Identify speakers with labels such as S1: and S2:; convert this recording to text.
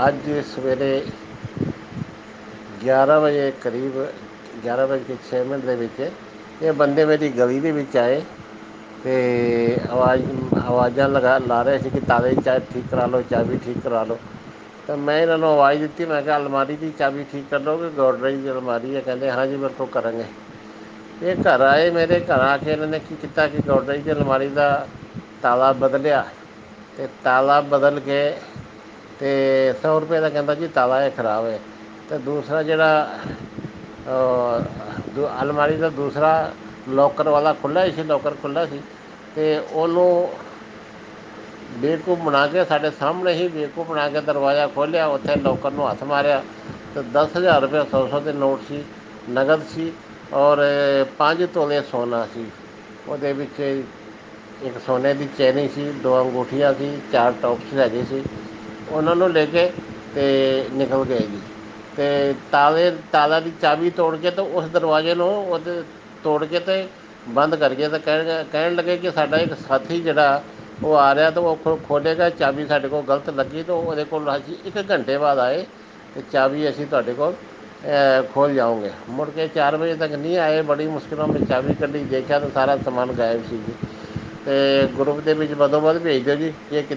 S1: ਅੱਜ ਸਵੇਰੇ ਗਿਆਰਾਂ ਵਜੇ ਕਰੀਬ, ਗਿਆਰਾਂ ਵਜੇ ਕੇ ਛੇ ਮਿੰਟ ਦੇ ਵਿੱਚ ਇਹ ਬੰਦੇ ਮੇਰੀ ਗਲੀ ਦੇ ਵਿੱਚ ਆਏ ਤੇ ਆਵਾਜ਼, ਆਵਾਜ਼ਾਂ ਲਗਾ, ਲਾ ਰਹੇ ਸੀ ਕਿ ਤਾਲੇ ਦੀ ਚਾਬੀ ਠੀਕ ਕਰਾ ਲਓ ਚਾਬੀ ਠੀਕ ਕਰਾ ਲਓ। ਤਾਂ ਮੈਂ ਇਹਨਾਂ ਨੂੰ ਆਵਾਜ਼ ਦਿੱਤੀ, ਮੈਂ ਕਿਹਾ ਅਲਮਾਰੀ ਦੀ ਚਾਬੀ ਠੀਕ ਕਰ ਲਓਗੇ? ਗੋਦਰੇਜ ਦੀ ਅਲਮਾਰੀ ਹੈ, ਕਹਿੰਦੇ ਹਾਂਜੀ ਮੇਰੇ ਕੋਲ ਕਰਾਂਗੇ। ਇਹ ਘਰ ਆਏ, ਮੇਰੇ ਘਰ ਆ ਕੇ ਇਹਨਾਂ ਨੇ ਕੀ ਕੀਤਾ ਕਿ ਗੋਦਰੇਜ ਦੀ ਅਲਮਾਰੀ ਦਾ ਤਾਲਾ ਬਦਲਿਆ। ਤੇ ਤਾਲਾ ਬਦਲ ਕੇ ਤੇ ਸੌ ਰੁਪਏ ਦਾ ਕਹਿੰਦਾ ਜੀ ਤਾਲਾ ਇਹ ਖ਼ਰਾਬ ਹੈ। ਤੇ ਦੂਸਰਾ ਜਿਹੜਾ ਦੂ- ਅਲਮਾਰੀ ਦਾ ਦੂਸਰਾ ਲੋਕਰ ਵਾਲਾ ਖੁੱਲ੍ਹਾ ਹੀ ਸੀ, ਲੋਕਰ ਖੁੱਲ੍ਹਾ ਸੀ ਤੇ ਉਹਨੂੰ ਬੇਵਕੂਫ ਬਣਾ ਕੇ ਸਾਡੇ ਸਾਹਮਣੇ ਹੀ ਬੇਵਕੂਫ ਬਣਾ ਕੇ ਦਰਵਾਜ਼ਾ ਖੋਲ੍ਹਿਆ, ਉੱਥੇ ਲੋਕਰ ਨੂੰ ਹੱਥ ਮਾਰਿਆ ਤੇ 10000 ਰੁਪਏ 100 100 ਦੇ ਨੋਟ ਸੀ, ਨਗਦ ਸੀ ਔਰ 5 ਤੋਲੇ ਸੋਨਾ ਸੀ। ਉਹਦੇ ਵਿੱਚ ਇੱਕ ਸੋਨੇ ਦੀ ਚੈਨੀ ਸੀ, ਦੋ ਅੰਗੂਠੀਆਂ ਸੀ, ਚਾਰ ਟੌਪਸ ਹੈਗੇ ਸੀ। ਉਹਨਾਂ ਨੂੰ ਲੈ ਕੇ ਤੇ ਨਿਕਲ ਗਏ ਜੀ। ਤੇ ਤਾਲੇ ਤਾਲਾ ਦੀ ਚਾਬੀ ਤੋੜ ਕੇ ਤੇ ਉਸ ਦਰਵਾਜ਼ੇ ਨੂੰ ਉਹਦੇ ਤੋੜ ਕੇ ਤੇ ਬੰਦ ਕਰਕੇ ਤੇ ਕਹਿਣ ਕਹਿਣ ਲੱਗੇ ਕਿ ਸਾਡਾ ਇੱਕ ਸਾਥੀ ਜਿਹੜਾ ਉਹ ਆ ਰਿਹਾ ਤਾਂ ਉਹ ਖੋ- ਖੋਲ੍ਹੇਗਾ, ਚਾਬੀ ਸਾਡੇ ਕੋਲ ਗਲਤ ਲੱਗੀ ਤਾਂ ਉਹਦੇ ਕੋਲ ਅਸੀਂ ਇੱਕ ਘੰਟੇ ਬਾਅਦ ਆਏ ਤੇ ਚਾਬੀ ਅਸੀਂ ਤੁਹਾਡੇ ਕੋਲ ਖੋਲ ਜਾਓਗੇ ਮੁੜ ਕੇ 4 ਵਜੇ ਤੱਕ ਨਹੀਂ ਆਏ, ਬੜੀ ਮੁਸ਼ਕਿਲਾਂ ਵਿੱਚ ਚਾਬੀ ਕੱਢੀ, ਦੇਖਿਆ ਤਾਂ ਸਾਰਾ ਸਮਾਨ ਗਾਇਬ ਸੀ ਜੀ। ਤੇ ਗਰੁੱਪ ਦੇ ਵਿੱਚ ਬਦੋ ਬਦ ਭੇਜ ਦਿਓ ਜੀ ਇਹ